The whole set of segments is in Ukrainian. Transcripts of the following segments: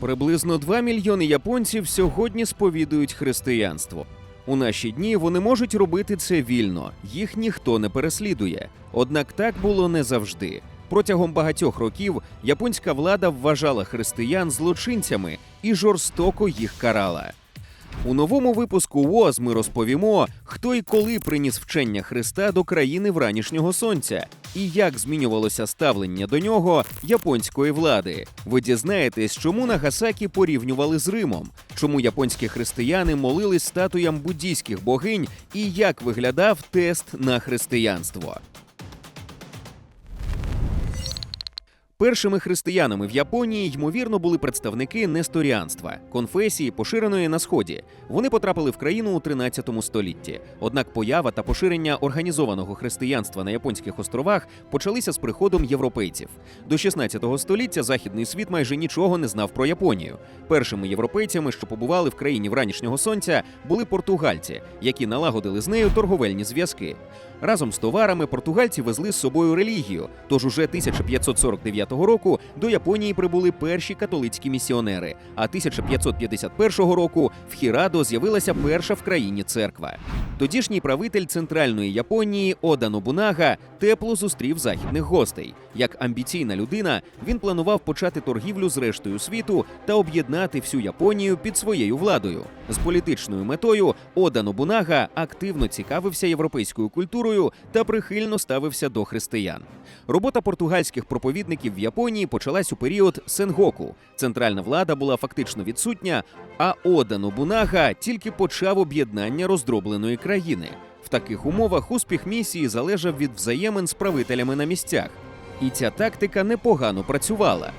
Приблизно 2 мільйони японців сьогодні сповідують християнство. У наші дні вони можуть робити це вільно, їх ніхто не переслідує. Однак так було не завжди. Протягом багатьох років японська влада вважала християн злочинцями і жорстоко їх карала. У новому випуску ВОЗ ми розповімо, хто і коли приніс вчення Христа до країни вранішнього сонця і як змінювалося ставлення до нього японської влади. Ви дізнаєтесь, чому Нагасакі порівнювали з Римом, чому японські християни молились статуям буддійських богинь і як виглядав тест на християнство. Першими християнами в Японії ймовірно були представники несторіанства, конфесії, поширеної на сході. Вони потрапили в країну у 13 столітті. Однак поява та поширення організованого християнства на японських островах почалися з приходом європейців. До 16 століття західний світ майже нічого не знав про Японію. Першими європейцями, що побували в країні вранішнього сонця, були португальці, які налагодили з нею торговельні зв'язки. Разом з товарами португальці везли з собою релігію. Тож уже 1549 року до Японії прибули перші католицькі місіонери. А 1551 року в Хірадо з'явилася перша в країні церква. Тодішній правитель центральної Японії Ода Нобунага тепло зустрів західних гостей. Як амбіційна людина, він планував почати торгівлю з рештою світу та об'єднати всю Японію під своєю владою. З політичною метою Ода Нобунага активно цікавився європейською культурою та прихильно ставився до християн. Робота португальських проповідників в Японії почалась у період Сенгоку. Центральна влада була фактично відсутня, а Ода Нобунага тільки почав об'єднання роздробленої країни. В таких умовах успіх місії залежав від взаємин з правителями на місцях. І ця тактика непогано працювала.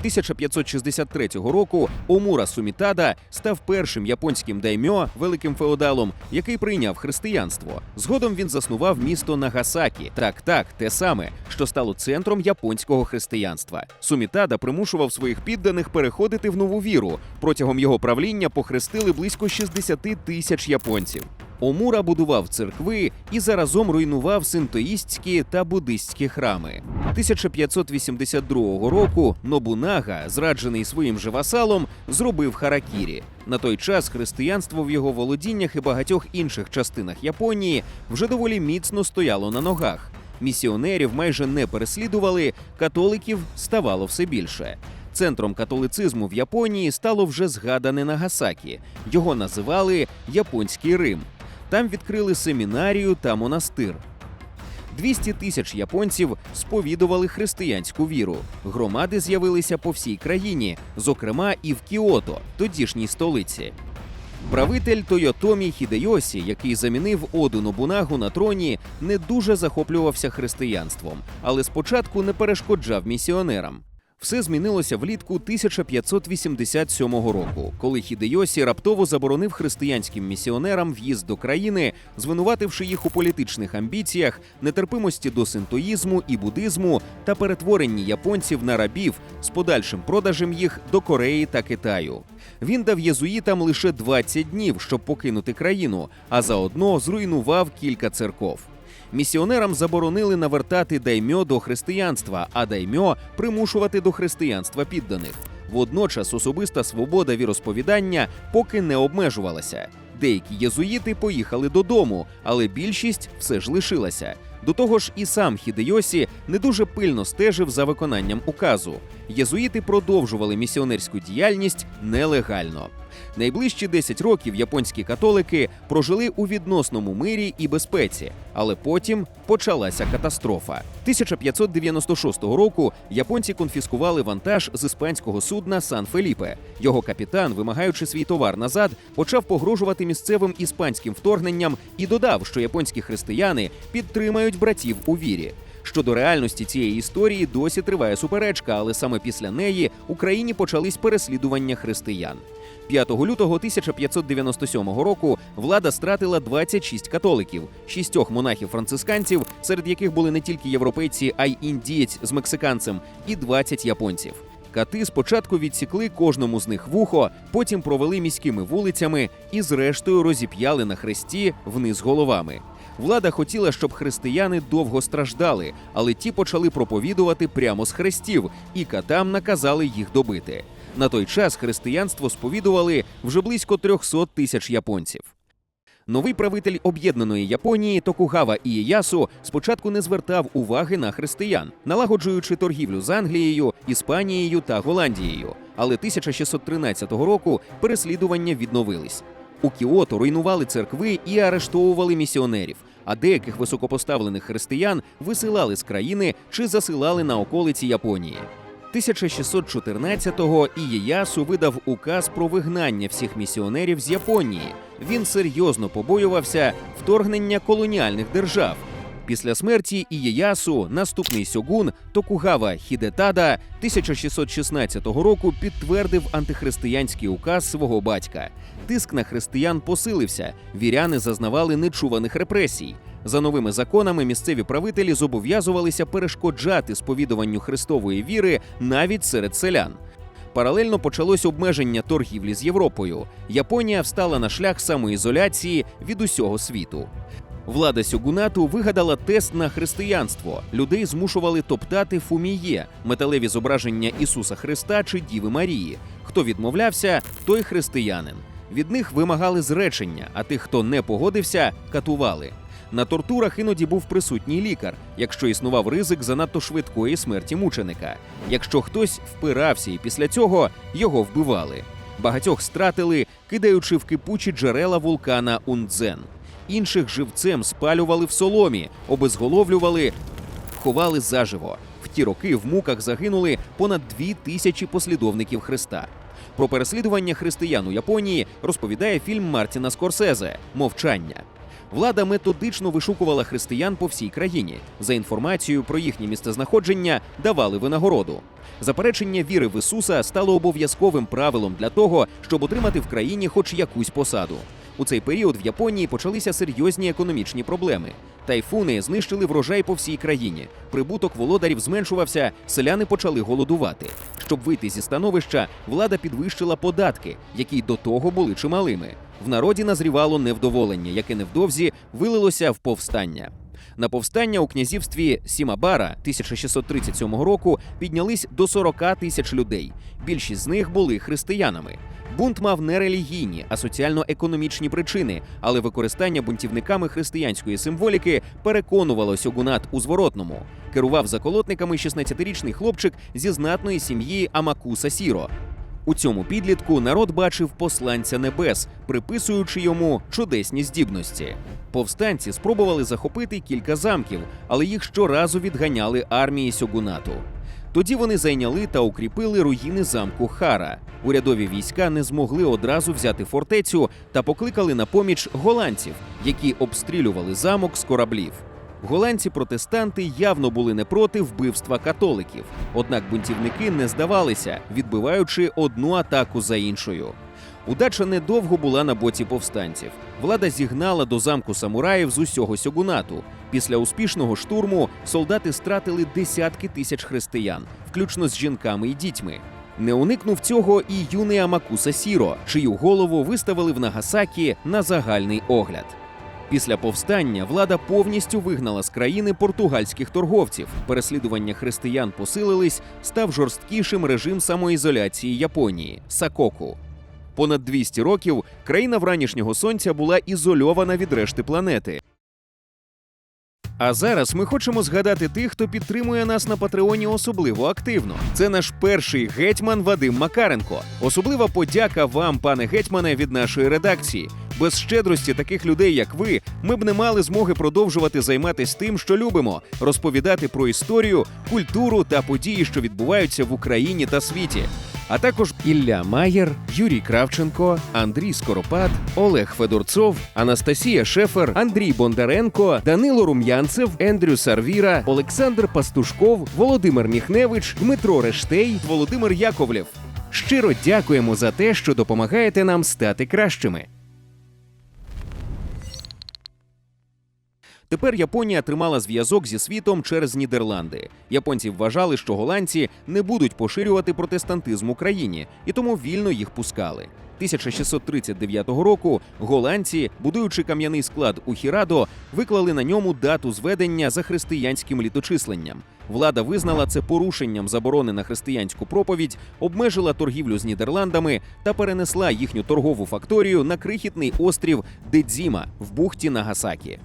1563 року Омура Сумітада став першим японським даймьо, великим феодалом, який прийняв християнство. Згодом він заснував місто Нагасакі. Так, так, те саме, що стало центром японського християнства. Сумітада примушував своїх підданих переходити в нову віру. Протягом його правління похрестили близько 60 тисяч японців. Омура будував церкви і заразом руйнував синтоїстські та буддистські храми. 1582 року Нобунага, зраджений своїм же васалом, зробив харакірі. На той час християнство в його володіннях і багатьох інших частинах Японії вже доволі міцно стояло на ногах. Місіонерів майже не переслідували, католиків ставало все більше. Центром католицизму в Японії стало вже згадане Нагасакі. Його називали Японський Рим. Там відкрили семінарію та монастир. 200 тисяч японців сповідували християнську віру. Громади з'явилися по всій країні, зокрема і в Кіото, тодішній столиці. Правитель Тойотомі Хідейосі, який замінив Оду Нобунагу на троні, не дуже захоплювався християнством, але спочатку не перешкоджав місіонерам. Все змінилося влітку 1587 року, коли Хідейосі раптово заборонив християнським місіонерам в'їзд до країни, звинувативши їх у політичних амбіціях, нетерпимості до синтоїзму і буддизму та перетворенні японців на рабів з подальшим продажем їх до Кореї та Китаю. Він дав єзуїтам лише 20 днів, щоб покинути країну, а заодно зруйнував кілька церков. Місіонерам заборонили навертати даймьо до християнства, а даймьо примушувати до християнства підданих. Водночас особиста свобода віросповідання поки не обмежувалася. Деякі єзуїти поїхали додому, але більшість все ж лишилася. До того ж, і сам Хідейосі не дуже пильно стежив за виконанням указу. Єзуїти продовжували місіонерську діяльність нелегально. Найближчі 10 років японські католики прожили у відносному мирі і безпеці, але потім почалася катастрофа. 1596 року японці конфіскували вантаж з іспанського судна Сан Феліпе. Його капітан, вимагаючи свій товар назад, почав погрожувати місцевим іспанським вторгненням і додав, що японські християни підтримають братів у вірі. Щодо реальності цієї історії досі триває суперечка, але саме після неї Україні почались переслідування християн. 5 лютого 1597 року влада стратила 26 католиків, шістьох монахів-францисканців, серед яких були не тільки європейці, а й індієць з мексиканцем, і 20 японців. Кати спочатку відсікли кожному з них вухо, потім провели міськими вулицями і, зрештою, розіп'яли на хресті вниз головами. Влада хотіла, щоб християни довго страждали, але ті почали проповідувати прямо з хрестів, і катам наказали їх добити. На той час християнство сповідували вже близько 300 тисяч японців. Новий правитель об'єднаної Японії Токугава Ієясу спочатку не звертав уваги на християн, налагоджуючи торгівлю з Англією, Іспанією та Голландією. Але 1613 року переслідування відновились. У Кіото руйнували церкви і арештовували місіонерів, а деяких високопоставлених християн висилали з країни чи засилали на околиці Японії. 1614-го Ієясу видав указ про вигнання всіх місіонерів з Японії. Він серйозно побоювався вторгнення колоніальних держав. Після смерті Ієясу наступний сьогун Токугава Хідетада 1616 року підтвердив антихристиянський указ свого батька. Тиск на християн посилився, віряни зазнавали нечуваних репресій. За новими законами місцеві правителі зобов'язувалися перешкоджати сповідуванню христової віри навіть серед селян. Паралельно почалось обмеження торгівлі з Європою. Японія встала на шлях самоізоляції від усього світу. Влада сьогунату вигадала тест на християнство. Людей змушували топтати фуміє металеві зображення Ісуса Христа чи Діви Марії. Хто відмовлявся, той християнин. Від них вимагали зречення, а тих, хто не погодився, катували. На тортурах іноді був присутній лікар, якщо існував ризик занадто швидкої смерті мученика. Якщо хтось впирався і після цього його вбивали. Багатьох стратили, кидаючи в кипучі джерела вулкана Ундзен. Інших живцем спалювали в соломі, обезголовлювали, ховали заживо. В ті роки в муках загинули понад дві тисячі послідовників Христа. Про переслідування християн у Японії розповідає фільм Мартіна Скорсезе Мовчання. Влада методично вишукувала християн по всій країні. За інформацією про їхнє місцезнаходження давали винагороду. Заперечення віри в Ісуса стало обов'язковим правилом для того, щоб отримати в країні хоч якусь посаду. У цей період в Японії почалися серйозні економічні проблеми. Тайфуни знищили врожай по всій країні. Прибуток володарів зменшувався, селяни почали голодувати. Щоб вийти зі становища, влада підвищила податки, які до того були чималими. В народі назрівало невдоволення, яке невдовзі вилилося в повстання. На повстання у князівстві Сімабара 1637 року піднялись до 40 тисяч людей. Більшість з них були християнами. Бунт мав не релігійні, а соціально-економічні причини, але використання бунтівниками християнської символіки переконувало сьогунат у зворотному. Керував заколотниками 16-річний хлопчик зі знатної сім'ї Амакуса Сіро. У цьому підлітку народ бачив посланця небес, приписуючи йому чудесні здібності. Повстанці спробували захопити кілька замків, але їх щоразу відганяли армії сьогунату. Тоді вони зайняли та укріпили руїни замку Хара. Урядові війська не змогли одразу взяти фортецю та покликали на поміч голландців, які обстрілювали замок з кораблів. Голландці-протестанти явно були не проти вбивства католиків, однак бунтівники не здавалися, відбиваючи одну атаку за іншою. Удача недовго була на боці повстанців. Влада зігнала до замку самураїв з усього сьогунату. Після успішного штурму солдати стратили десятки тисяч християн, включно з жінками і дітьми. Не уникнув цього і юний Амакуса Сіро, чию голову виставили в Нагасакі на загальний огляд. Після повстання влада повністю вигнала з країни португальських торговців. Переслідування християн посилились, став жорсткішим режим самоізоляції Японії Сакоку. Понад 200 років країна вранішнього сонця була ізольована від решти планети. А зараз ми хочемо згадати тих, хто підтримує нас на Патреоні особливо активно. Це наш перший гетьман Вадим Макаренко. Особлива подяка вам, пане гетьмане, від нашої редакції. Без щедрості таких людей, як ви, ми б не мали змоги продовжувати займатися тим, що любимо, розповідати про історію, культуру та події, що відбуваються в Україні та світі. А також Ілля Маєр, Юрій Кравченко, Андрій Скоропад, Олег Федорцов, Анастасія Шефер, Андрій Бондаренко, Данило Рум'янцев, Ендрю Сарвіра, Олександр Пастушков, Володимир Міхневич, Дмитро Рештей, Володимир Яковлєв. Щиро дякуємо за те, що допомагаєте нам стати кращими. Тепер Японія тримала зв'язок зі світом через Нідерланди. Японці вважали, що голландці не будуть поширювати протестантизм Україні, і тому вільно їх пускали. 1639 року голландці, будуючи кам'яний склад у Хірадо, виклали на ньому дату зведення за християнським літочисленням. Влада визнала це порушенням заборони на християнську проповідь, обмежила торгівлю з Нідерландами та перенесла їхню торгову факторію на крихітний острів Дедзіма в бухті Нагасакі.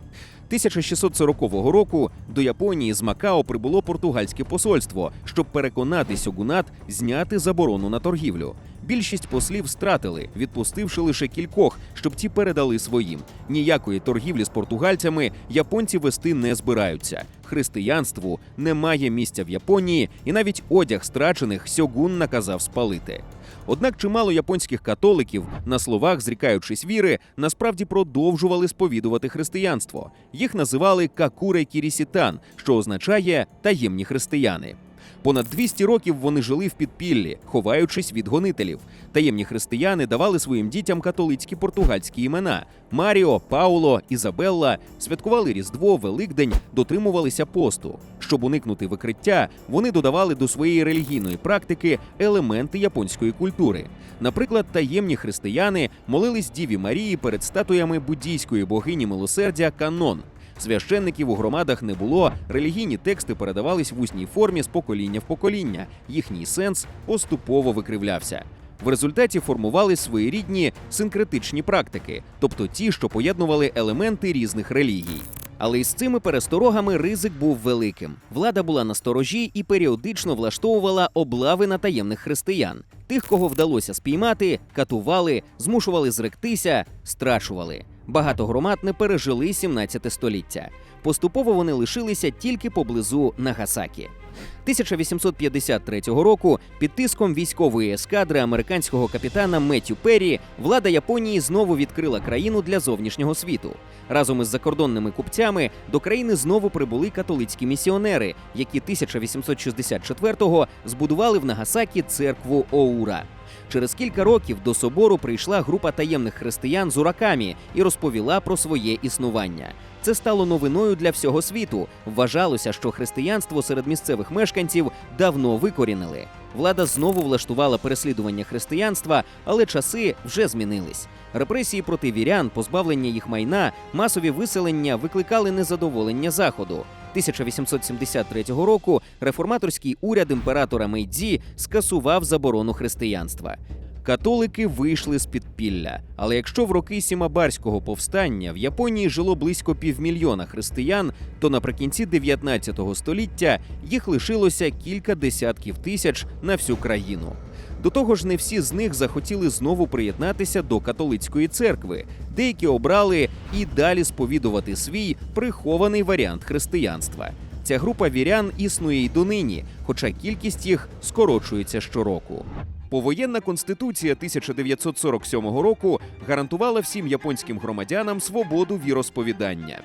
1640 року до Японії з Макао прибуло португальське посольство, щоб переконати сьогунат зняти заборону на торгівлю. Більшість послів стратили, відпустивши лише кількох, щоб ті передали своїм. Ніякої торгівлі з португальцями японці вести не збираються. Християнству немає місця в Японії, і навіть одяг страчених сьогун наказав спалити. Однак чимало японських католиків, на словах зрікаючись віри, насправді продовжували сповідувати християнство. Їх називали какуре кірісітан, що означає таємні християни. Понад 200 років вони жили в підпіллі, ховаючись від гонителів. Таємні християни давали своїм дітям католицькі португальські імена: Маріо, Пауло, Ізабелла, святкували Різдво, Великдень, дотримувалися посту. Щоб уникнути викриття, вони додавали до своєї релігійної практики елементи японської культури. Наприклад, таємні християни молились Діві Марії перед статуями буддійської богині милосердя Канон. Священників у громадах не було, релігійні тексти передавались в усній формі з покоління в покоління. Їхній сенс поступово викривлявся. В результаті формували своєрідні синкретичні практики, тобто ті, що поєднували елементи різних релігій. Але із цими пересторогами ризик був великим. Влада була на сторожі і періодично влаштовувала облави на таємних християн. Тих, кого вдалося спіймати, катували, змушували зректися, страчували. Багато громад не пережили 17 століття. Поступово вони лишилися тільки поблизу Нагасакі. 1853 року під тиском військової ескадри американського капітана Меттю Перрі влада Японії знову відкрила країну для зовнішнього світу. Разом із закордонними купцями до країни знову прибули католицькі місіонери, які 1864-го збудували в Нагасакі церкву Оура. Через кілька років до собору прийшла група таємних християн з уракамі і розповіла про своє існування. Це стало новиною для всього світу. Вважалося, що християнство серед місцевих мешканців давно викорінили. Влада знову влаштувала переслідування християнства, але часи вже змінились. Репресії проти вірян, позбавлення їх майна, масові виселення викликали незадоволення заходу. 1873 року реформаторський уряд імператора Мейдзі скасував заборону християнства. Католики вийшли з підпілля. Але якщо в роки Сімабарського повстання в Японії жило близько півмільйона християн, то наприкінці 19 століття їх лишилося кілька десятків тисяч на всю країну. До того ж, не всі з них захотіли знову приєднатися до католицької церкви. Деякі обрали і далі сповідувати свій прихований варіант християнства. Ця група вірян існує й донині, хоча кількість їх скорочується щороку. Повоєнна конституція 1947 року гарантувала всім японським громадянам свободу віросповідання.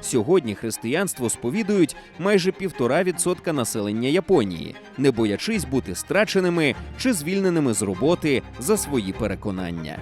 Сьогодні християнство сповідують майже півтора відсотка населення Японії, не боячись бути страченими чи звільненими з роботи за свої переконання.